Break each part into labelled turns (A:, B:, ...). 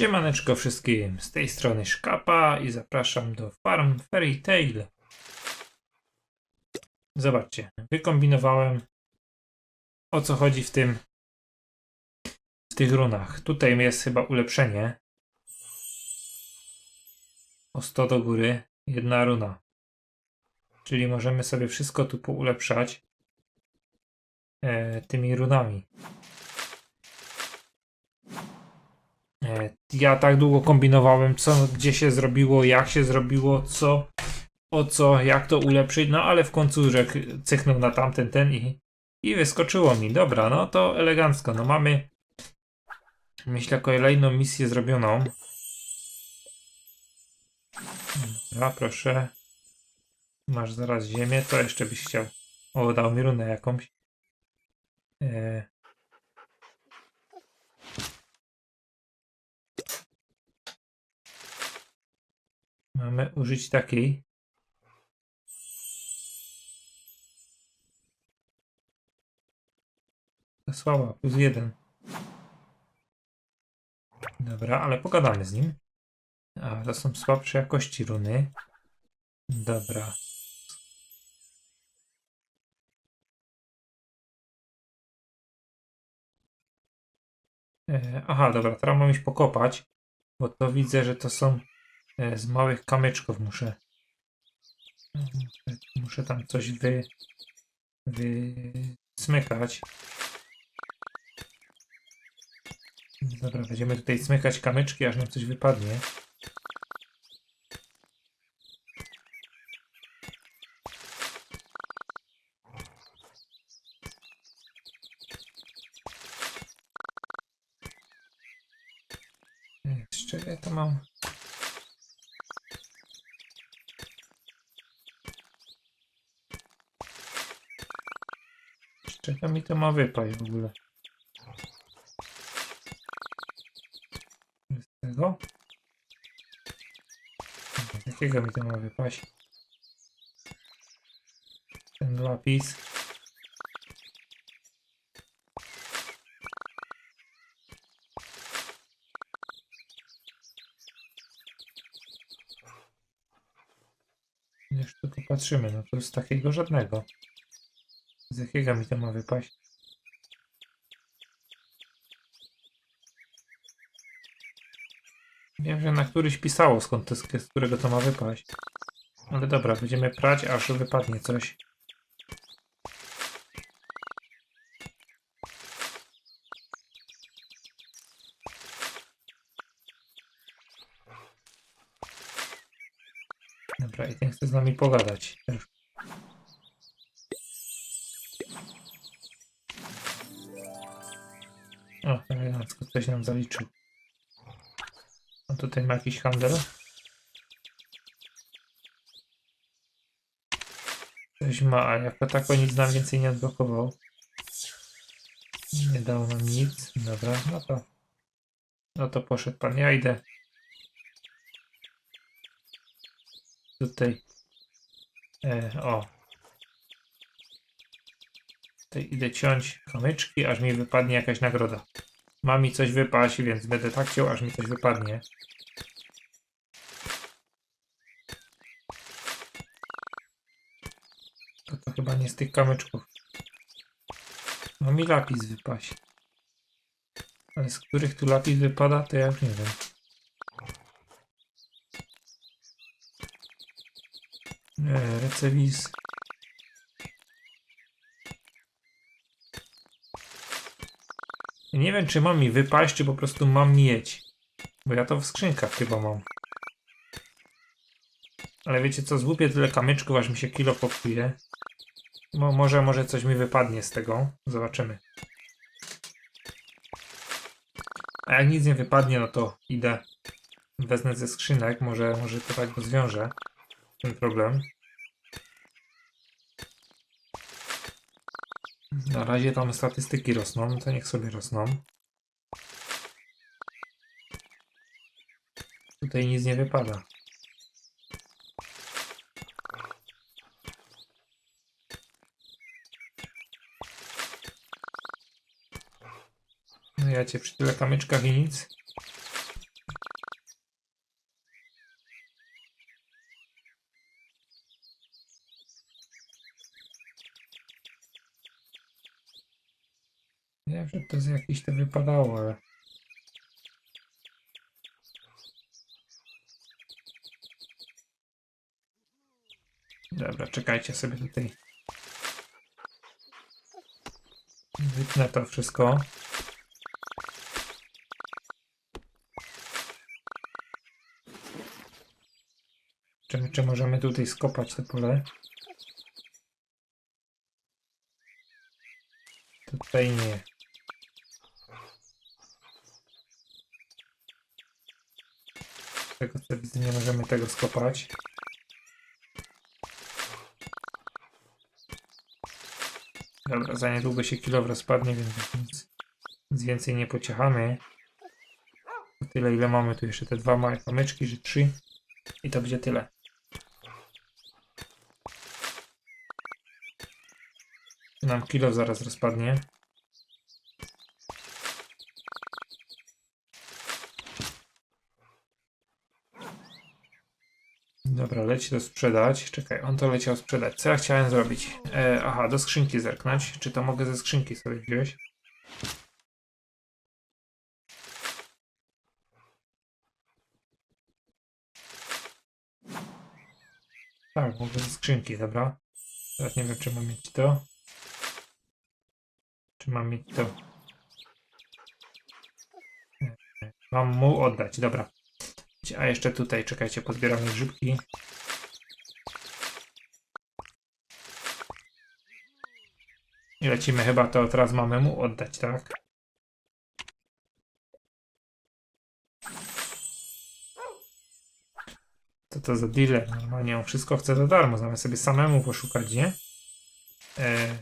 A: Siemaneczko wszystkim, z tej strony Szkapa i zapraszam do Farm Fairy Tail. Zobaczcie, wykombinowałem o co chodzi w tym w tych runach. Tutaj jest chyba ulepszenie o 100 do góry, jedna runa. Czyli możemy sobie wszystko tu poulepszać e, tymi runami. E, Ja tak długo kombinowałem, co gdzie się zrobiło, jak się zrobiło, co, o co, jak to ulepszyć, no ale w końcu rzek cyknął na tamten ten i, i wyskoczyło mi. Dobra, no to elegancko. No mamy, myślę, kolejną misję zrobioną. Dobra, proszę. Masz zaraz ziemię, to jeszcze byś chciał. O, dał mi runę jakąś. E, Mamy użyć takiej. To Słaba, plus jeden. Dobra, ale pogadamy z nim. A, to są słabsze jakości runy. Dobra. E, aha, dobra, teraz mam iść pokopać, bo to widzę, że to są z małych kamyczków muszę. Muszę tam coś wy. wysmykać. Dobra, będziemy tutaj smykać kamyczki, aż nam coś wypadnie. Jeszcze ja to mam. Z czego mi to ma wypaść w ogóle? Z tego? Jakiego mi to ma wypaść? Ten lapis. Jeszcze tu patrzymy, no to z takiego żadnego. Z jakiego mi to ma wypaść? Wiem, że na któryś pisało skąd to, z którego to ma wypaść. Ale dobra, będziemy prać, aż wypadnie coś. Dobra, i ten chce z nami pogadać. O, elegancko, ktoś nam zaliczył. A tutaj ma jakiś handel. Coś ma, a jako tako nic nam więcej nie odblokował. Nie dał nam nic. Dobra, no to. No to poszedł pan. Ja idę. Tutaj. E, o. Tutaj idę ciąć kamyczki, aż mi wypadnie jakaś nagroda. Ma mi coś wypaść, więc będę tak chciał, aż mi coś wypadnie. To, to chyba nie z tych kamyczków. Ma mi lapis wypaść. Ale z których tu lapis wypada, to ja nie wiem. Nie, recewis. Nie wiem, czy mam mi wypaść, czy po prostu mam mieć. Bo ja to w skrzynkach chyba mam. Ale wiecie co, złupię tyle kamyczków, aż mi się kilo popsuje. Bo może, może coś mi wypadnie z tego. Zobaczymy. A jak nic nie wypadnie, no to idę. Wezmę ze skrzynek, może, może to tak rozwiąże ten problem. Na razie tam statystyki rosną, to niech sobie rosną. Tutaj nic nie wypada. No ja cię przy tyle kamyczkach i nic. Że to z jakiś to wypadało, ale... Dobra, czekajcie sobie tutaj. Wytnę to wszystko. Czy, czy możemy tutaj skopać to pole? Tutaj nie. Widzę, nie możemy tego skopać. Dobra, za niedługo się kilo rozpadnie, więc nic, nic więcej nie pociechamy. Tyle, ile mamy tu jeszcze te dwa małe kamyczki, że trzy. I to będzie tyle. Nam kilo zaraz rozpadnie. Dobra, leci to sprzedać. Czekaj, on to leciał sprzedać. Co ja chciałem zrobić? E, aha, do skrzynki zerknąć. Czy to mogę ze skrzynki sobie wziąć? Tak, mogę ze skrzynki, dobra. Teraz nie wiem, czy mam mieć to. Czy mam mieć to? Mam mu oddać, dobra. A jeszcze tutaj, czekajcie, pozbieramy grzybki. Lecimy chyba to teraz mamy mu oddać, tak? Co to za dealer? Normalnie on wszystko chce za darmo, zamiast sobie samemu poszukać, nie? E...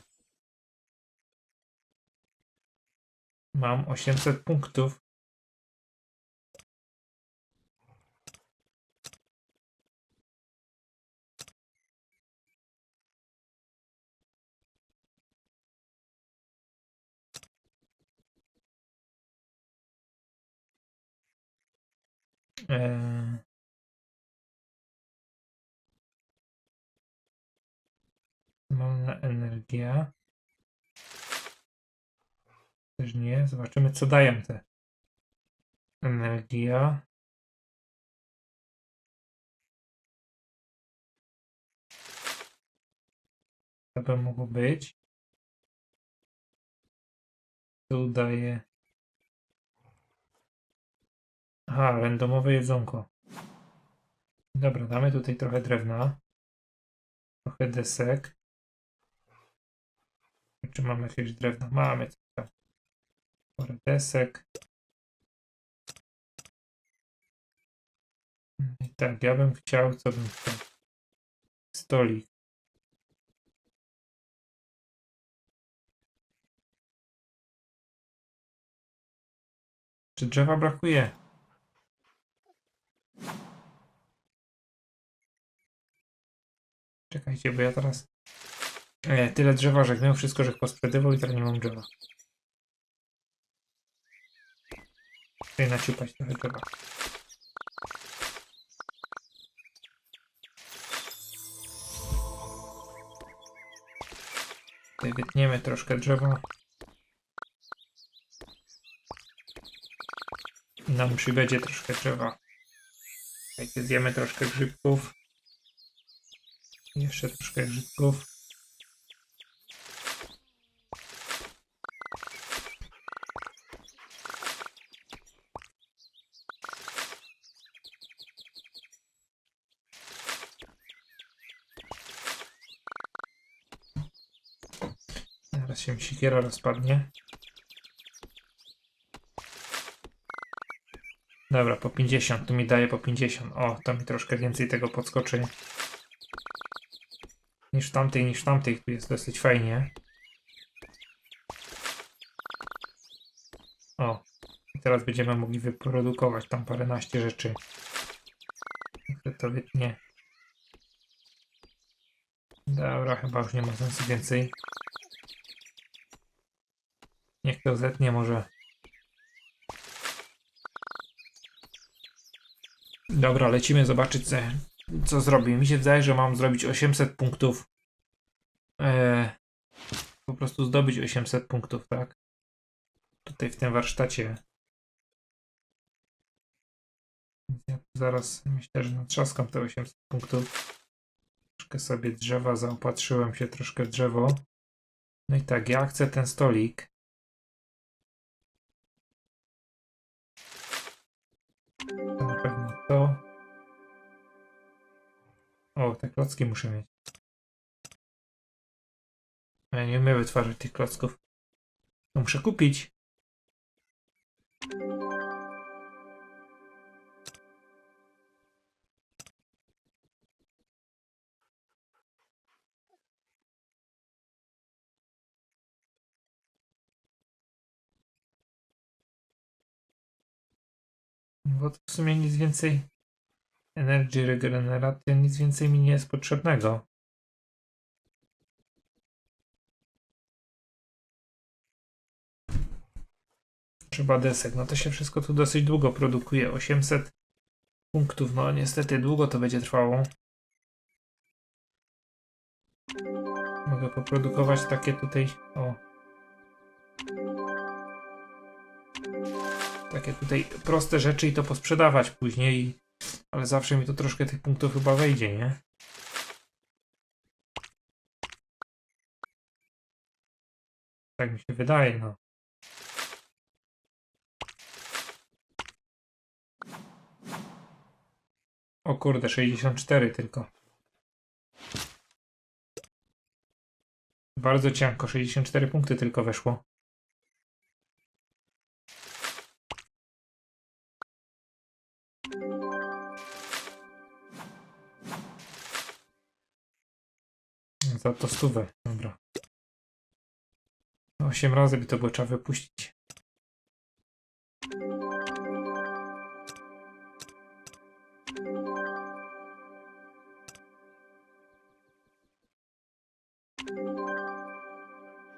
A: Mam 800 punktów. Eee... Mam na energię. Też nie. Zobaczymy, co dają te. Energia. To by mogło być. Tu daje. Aha, randomowe jedzonko. Dobra, damy tutaj trochę drewna. Trochę desek. Czy mamy jakieś drewno? Mamy tam. Parę desek. I tak, ja bym chciał, co bym chciał? Stolik. Czy drzewa brakuje? Czekajcie, bo ja teraz e, tyle drzewa żegnę, wszystko, że pospredywał i teraz nie mam drzewa. Tutaj naciupać trochę drzewa. Tutaj wytniemy troszkę drzewa. Nam przybędzie troszkę drzewa. Tutaj zjemy troszkę grzybków. Jeszcze troszkę grzybków. Zaraz się siekiera rozpadnie. Dobra, po 50. Tu mi daje po 50. O, to mi troszkę więcej tego podskoczy niż w tamtej, niż w tamtej. Tu jest dosyć fajnie. O, i teraz będziemy mogli wyprodukować tam paręnaście rzeczy. To wytnie. Dobra, chyba już nie ma sensu więcej. Niech to zetnie może. Dobra, lecimy zobaczyć co, zrobię. Mi się wydaje, że mam zrobić 800 punktów. Eee, po prostu zdobyć 800 punktów, tak? tutaj w tym warsztacie. Ja zaraz myślę, że natrzaskam te 800 punktów. Troszkę sobie drzewa zaopatrzyłem się troszkę w drzewo. No i tak, ja chcę ten stolik. To na pewno to. O, te klocki muszę mieć. Ja nie umiem wytwarzać tych klocków. To muszę kupić. Bo to w sumie nic więcej. Energy regeneracja, nic więcej mi nie jest potrzebnego. Trzeba desek. No to się wszystko tu dosyć długo produkuje. 800 punktów. No niestety długo to będzie trwało. Mogę poprodukować takie tutaj. O. Takie tutaj proste rzeczy i to posprzedawać później. Ale zawsze mi to troszkę tych punktów chyba wejdzie, nie? Tak mi się wydaje, no. O kurde, 64 tylko. Bardzo cienko, 64 punkty tylko weszło. Za to stówę, dobra. 8 razy by to było trzeba wypuścić.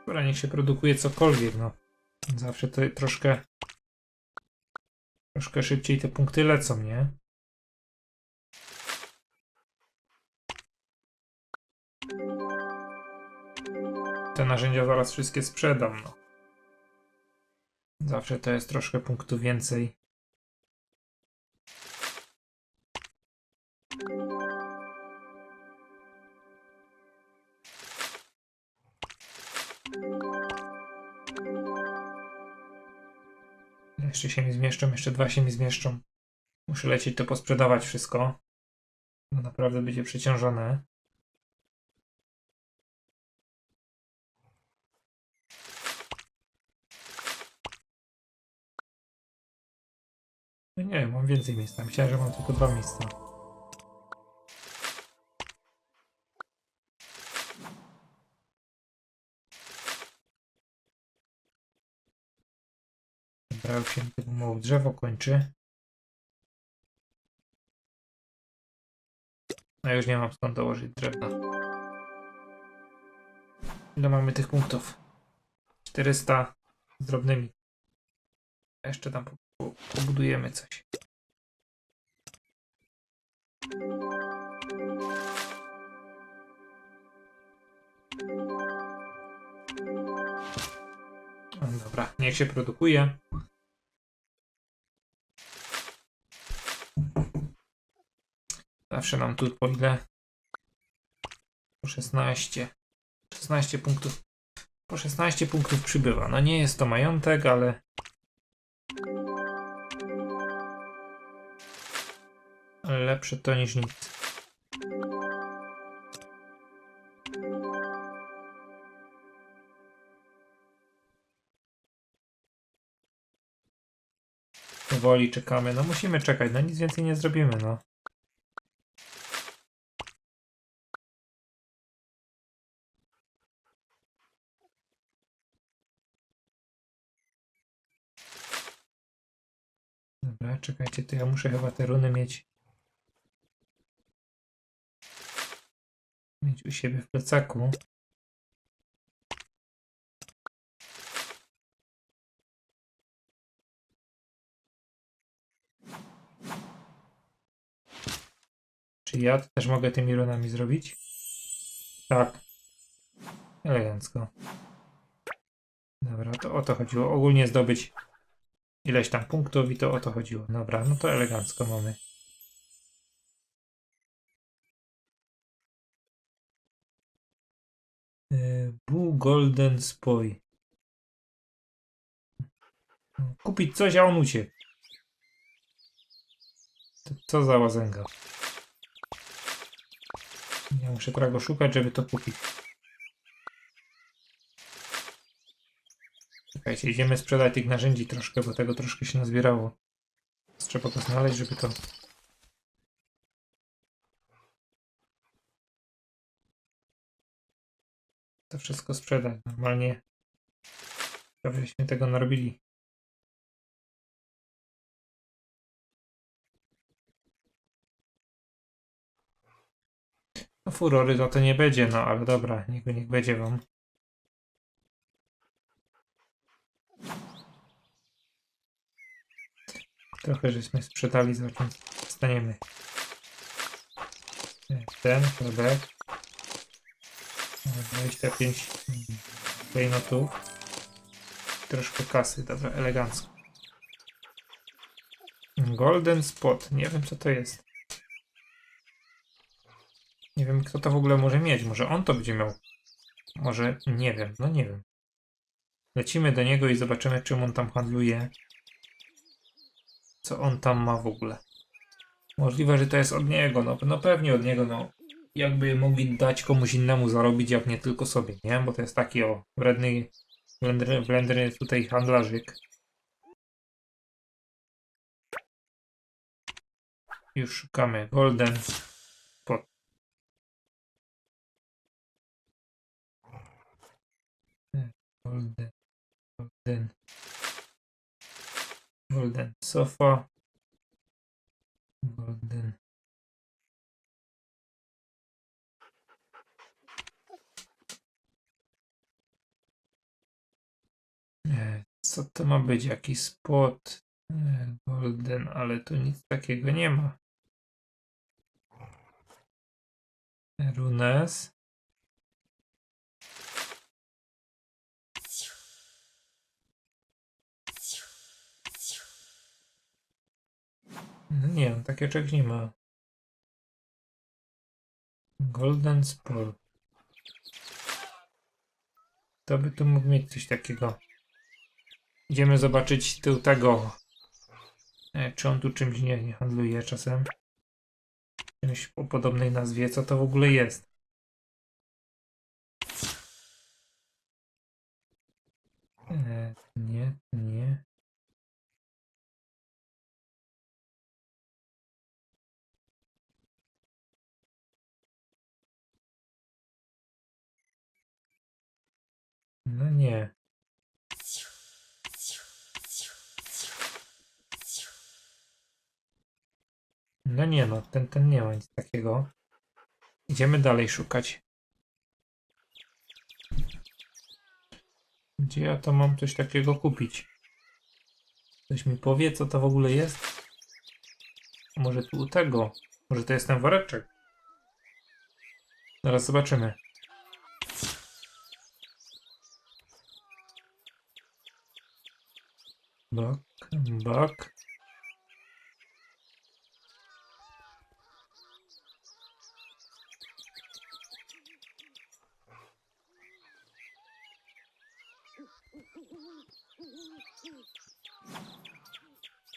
A: Dobra, niech się produkuje cokolwiek, no. Zawsze to troszkę troszkę szybciej te punkty lecą, nie? Te narzędzia zaraz wszystkie sprzedam, no. Zawsze to jest troszkę punktów więcej. Jeszcze się mi zmieszczą, jeszcze dwa się mi zmieszczą. Muszę lecieć to posprzedawać wszystko. Naprawdę będzie przeciążone. No nie, mam więcej miejsca. Myślałem, że mam tylko dwa miejsca. Już się mało drzewo kończy. A już nie mam skąd dołożyć drewna. Ile mamy tych punktów? 400 z drobnymi. Jeszcze tam pobudujemy coś. Dobra, niech się produkuje. Zawsze nam tu po ile? Po 16. 16 punktów. Po 16 punktów przybywa. No nie jest to majątek, ale. Lepsze to niż nic. Powoli czekamy. No musimy czekać. No nic więcej nie zrobimy, no. Dobra, czekajcie, to ja muszę chyba te runy mieć. Mieć u siebie w plecaku. Czy ja też mogę tymi runami zrobić? Tak. Elegancko. Dobra, to o to chodziło. Ogólnie zdobyć ileś tam punktów i to o to chodziło. Dobra, no to elegancko mamy. Boo Golden Spoy. Kupić coś, a on uciekł. To co za łazęga. Ja muszę teraz go szukać, żeby to kupić. Czekajcie, idziemy sprzedać tych narzędzi troszkę, bo tego troszkę się nazbierało. Trzeba go znaleźć, żeby to... wszystko sprzedać. Normalnie prawie byśmy tego narobili. No furory to to nie będzie, no ale dobra, niech, niech będzie wam. Trochę żeśmy sprzedali, zobaczymy co staniemy. Ten, chlebek. 25 klejnotów. Troszkę kasy, dobra, elegancko. Golden Spot, nie wiem co to jest. Nie wiem kto to w ogóle może mieć, może on to będzie miał. Może, nie wiem, no nie wiem. Lecimy do niego i zobaczymy czym on tam handluje co on tam ma w ogóle. Możliwe, że to jest od niego, no, no pewnie od niego, no. Jakby mogli dać komuś innemu zarobić, jak nie tylko sobie, nie? Bo to jest taki o wredny blender, blender tutaj handlarzyk. Już szukamy Golden Spot. Golden, Golden. Golden sofa. Golden. Co to ma być? Jaki spot? E, Golden, ale tu nic takiego nie ma. Runes. No nie, takie czegoś nie ma. Golden Sport. To by tu mógł mieć coś takiego. Idziemy zobaczyć tył tego. E, czy on tu czymś nie, handluje czasem? Czymś o podobnej nazwie. Co to w ogóle jest? E, nie, nie. No nie. No nie no, ten, ten nie ma nic takiego. Idziemy dalej szukać. Gdzie ja to mam coś takiego kupić? Ktoś mi powie, co to w ogóle jest? Może tu u tego? Może to jest ten woreczek? Zaraz zobaczymy. Bak, bak.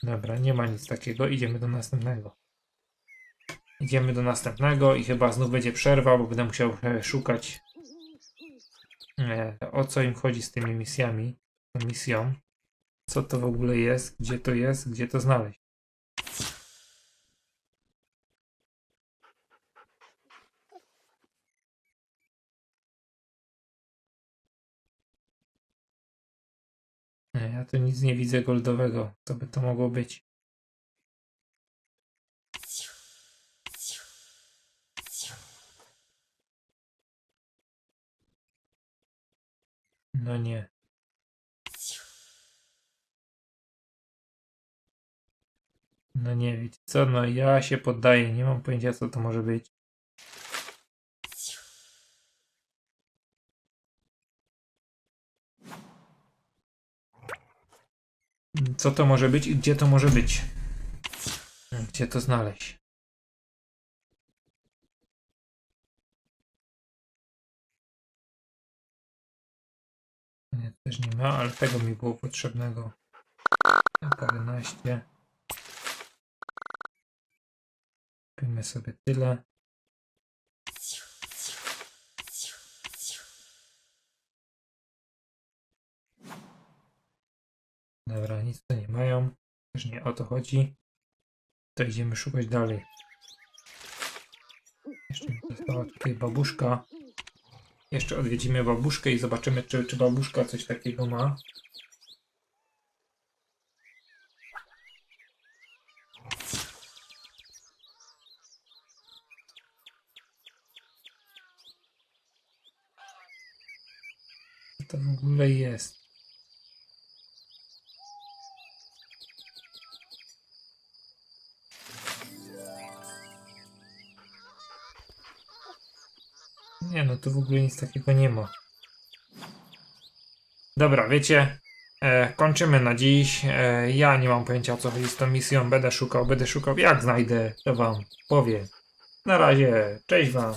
A: Dobra, nie ma nic takiego. Idziemy do następnego. Idziemy do następnego i chyba znów będzie przerwa, bo będę musiał e, szukać e, o co im chodzi z tymi misjami. Misją. Co to w ogóle jest? Gdzie to jest? Gdzie to znaleźć? Tu nic nie widzę goldowego. Co by to mogło być? No nie. No nie, wiecie co, no ja się poddaję, nie mam pojęcia co to może być. Co to może być i gdzie to może być? Gdzie to znaleźć? Nie, też nie ma, ale tego mi było potrzebnego. AK-11. Kupimy sobie tyle. Dobra, nic tu nie mają. Też nie o to chodzi. To idziemy szukać dalej. Jeszcze została tutaj babuszka. Jeszcze odwiedzimy babuszkę i zobaczymy, czy, czy babuszka coś takiego ma. Co to w ogóle jest? Tu w ogóle nic takiego nie ma. Dobra, wiecie, e, kończymy na dziś. E, ja nie mam pojęcia o co chodzi z tą misją. Będę szukał, będę szukał. Jak znajdę, to wam powiem. Na razie, cześć wam.